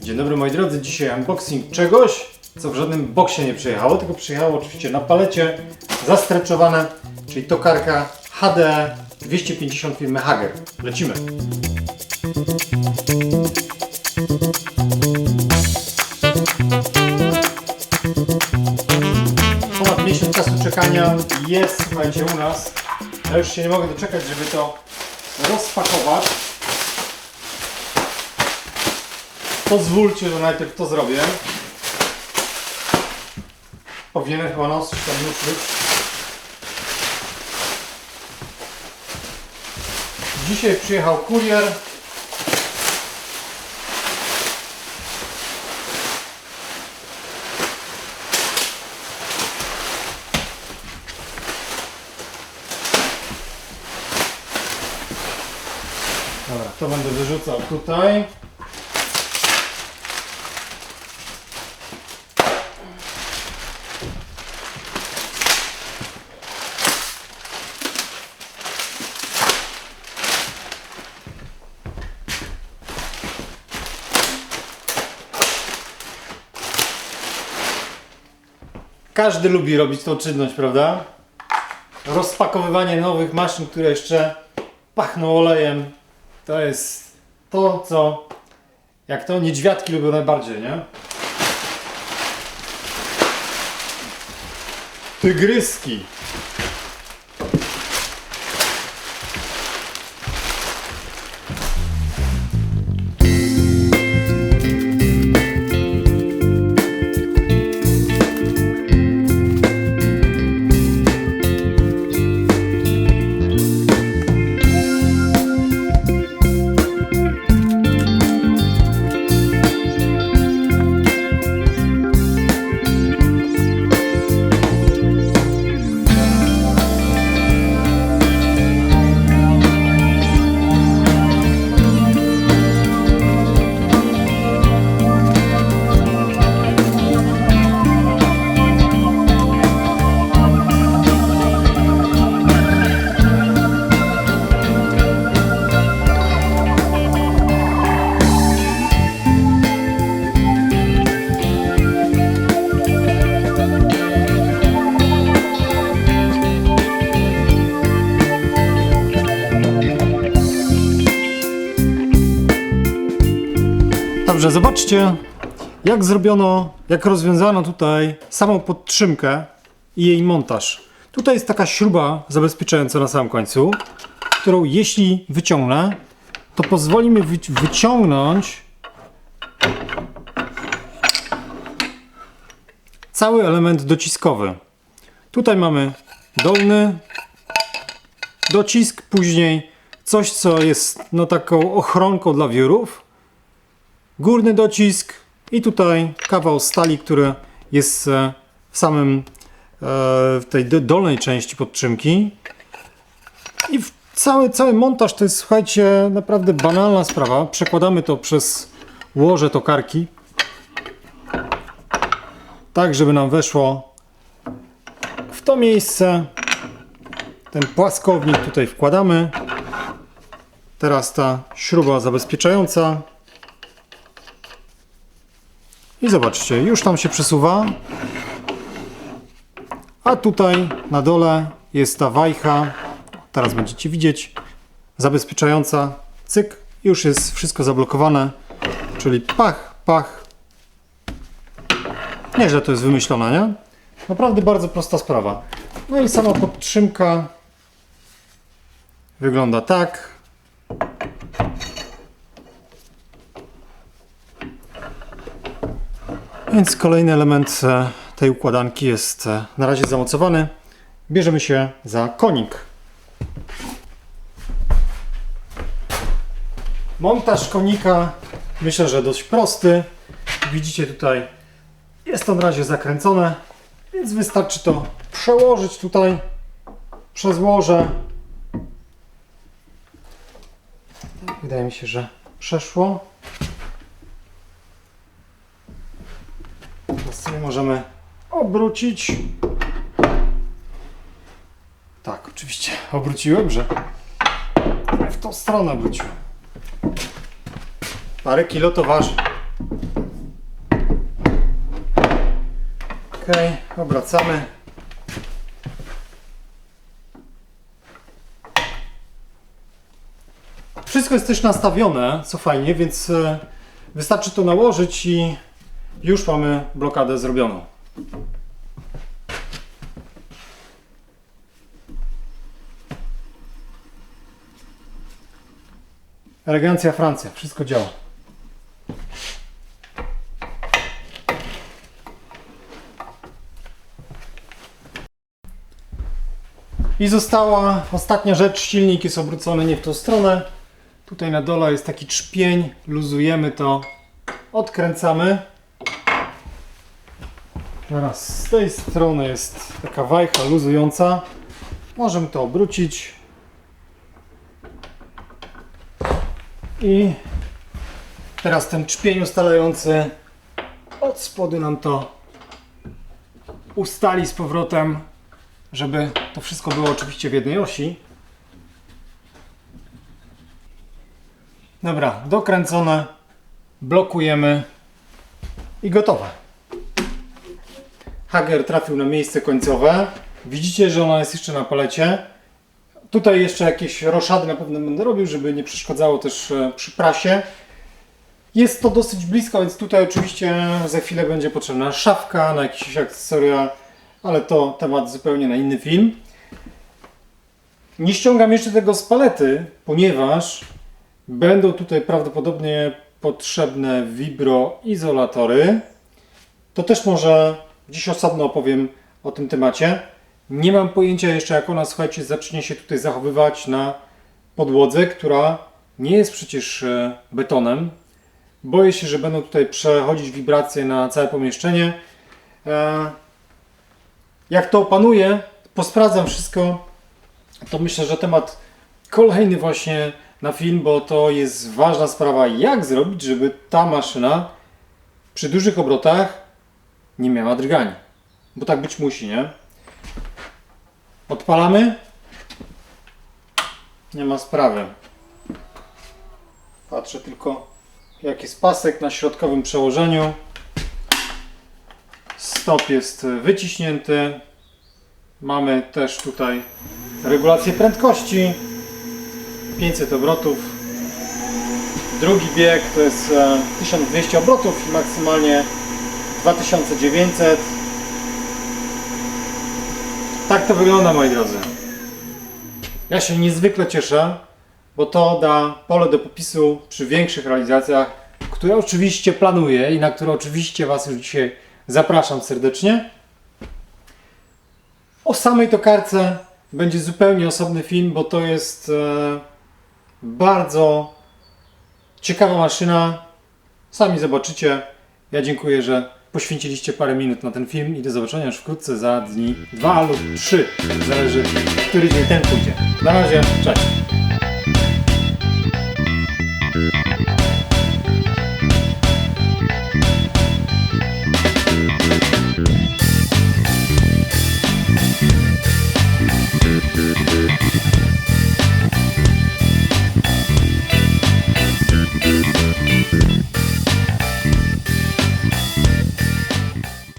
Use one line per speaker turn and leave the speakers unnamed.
Dzień dobry moi drodzy, dzisiaj unboxing czegoś, co w żadnym boksie nie przyjechało, tylko przyjechało oczywiście na palecie, zastreczowane, czyli tokarka HDE 250 firmy Hager. Lecimy. Ponad miesiąc czasu czekania jest, słuchajcie, u nas. Ja już się nie mogę doczekać, żeby to rozpakować. Pozwólcie, że najpierw to zrobię. Powinienem chyba nosić tam ruszyć. Dzisiaj przyjechał kurier. Dobra, to będę wyrzucał tutaj. Każdy lubi robić tą czynność, prawda? Rozpakowywanie nowych maszyn, które jeszcze pachną olejem, to jest to, co jak to niedźwiadki lubią najbardziej, nie? Tygryski. Dobrze, zobaczcie, jak zrobiono, jak rozwiązano tutaj samą podtrzymkę i jej montaż. Tutaj jest taka śruba zabezpieczająca na samym końcu, którą jeśli wyciągnę, to pozwoli mi wyci- wyciągnąć cały element dociskowy. Tutaj mamy dolny docisk, później coś, co jest no, taką ochronką dla wiórów górny docisk i tutaj kawał stali, który jest e, w samym e, w tej do- dolnej części podtrzymki. I cały, cały montaż to jest, słuchajcie, naprawdę banalna sprawa. Przekładamy to przez łoże tokarki, tak żeby nam weszło w to miejsce. Ten płaskownik tutaj wkładamy. Teraz ta śruba zabezpieczająca. I zobaczcie, już tam się przesuwa. A tutaj na dole jest ta wajcha. Teraz będziecie widzieć. Zabezpieczająca. Cyk. Już jest wszystko zablokowane. Czyli pach, pach. Nieźle to jest wymyślone, nie? Naprawdę bardzo prosta sprawa. No i sama podtrzymka wygląda tak. Więc kolejny element e, tej układanki jest e, na razie zamocowany. Bierzemy się za konik. Montaż konika myślę, że dość prosty. Widzicie tutaj jest to na razie zakręcone, więc wystarczy to przełożyć tutaj przez łoże. Wydaje mi się, że przeszło. możemy obrócić. Tak, oczywiście obróciłem, że w tą stronę obróciłem. Parę kilo to waży. Ok, obracamy. Wszystko jest też nastawione, co fajnie, więc e, wystarczy to nałożyć i już mamy blokadę zrobioną. Elegancja Francja, wszystko działa. I została ostatnia rzecz, silnik jest obrócony nie w tą stronę. Tutaj na dole jest taki trzpień, luzujemy to, odkręcamy. Teraz z tej strony jest taka wajcha luzująca. Możemy to obrócić. I teraz ten trzpień ustalający od spodu nam to ustali z powrotem, żeby to wszystko było oczywiście w jednej osi. Dobra, dokręcone, blokujemy i gotowe. Hager trafił na miejsce końcowe. Widzicie, że ona jest jeszcze na palecie. Tutaj jeszcze jakieś roszady na pewno będę robił, żeby nie przeszkadzało też e, przy prasie. Jest to dosyć blisko, więc tutaj oczywiście za chwilę będzie potrzebna szafka na jakieś akcesoria, ale to temat zupełnie na inny film. Nie ściągam jeszcze tego z palety, ponieważ będą tutaj prawdopodobnie potrzebne vibroizolatory. To też może dziś osobno opowiem o tym temacie. Nie mam pojęcia jeszcze, jak ona, słuchajcie, zacznie się tutaj zachowywać na podłodze, która nie jest przecież e, betonem. Boję się, że będą tutaj przechodzić wibracje na całe pomieszczenie. E, Jak to opanuję, posprawdzam wszystko, to myślę, że temat kolejny właśnie na film, bo to jest ważna sprawa, jak zrobić, żeby ta maszyna przy dużych obrotach nie miała drgani. Bo tak być musi, nie? Odpalamy. Nie ma sprawy. Patrzę tylko, jaki jest pasek na środkowym przełożeniu. Stop jest wyciśnięty. Mamy też tutaj regulację prędkości. 500 obrotów. Drugi bieg to jest e, 1200 obrotów i maksymalnie 2900. Tak to wygląda, moi drodzy. Ja się niezwykle cieszę, bo to da pole do popisu przy większych realizacjach, które oczywiście planuję i na które oczywiście Was już dzisiaj zapraszam serdecznie. O samej tokarce będzie zupełnie osobny film, bo to jest e, bardzo ciekawa maszyna. Sami zobaczycie. Ja dziękuję, że poświęciliście parę minut na ten film i do zobaczenia już wkrótce za dni dwa lub trzy. Zależy, który dzień ten pójdzie. Na razie, cześć.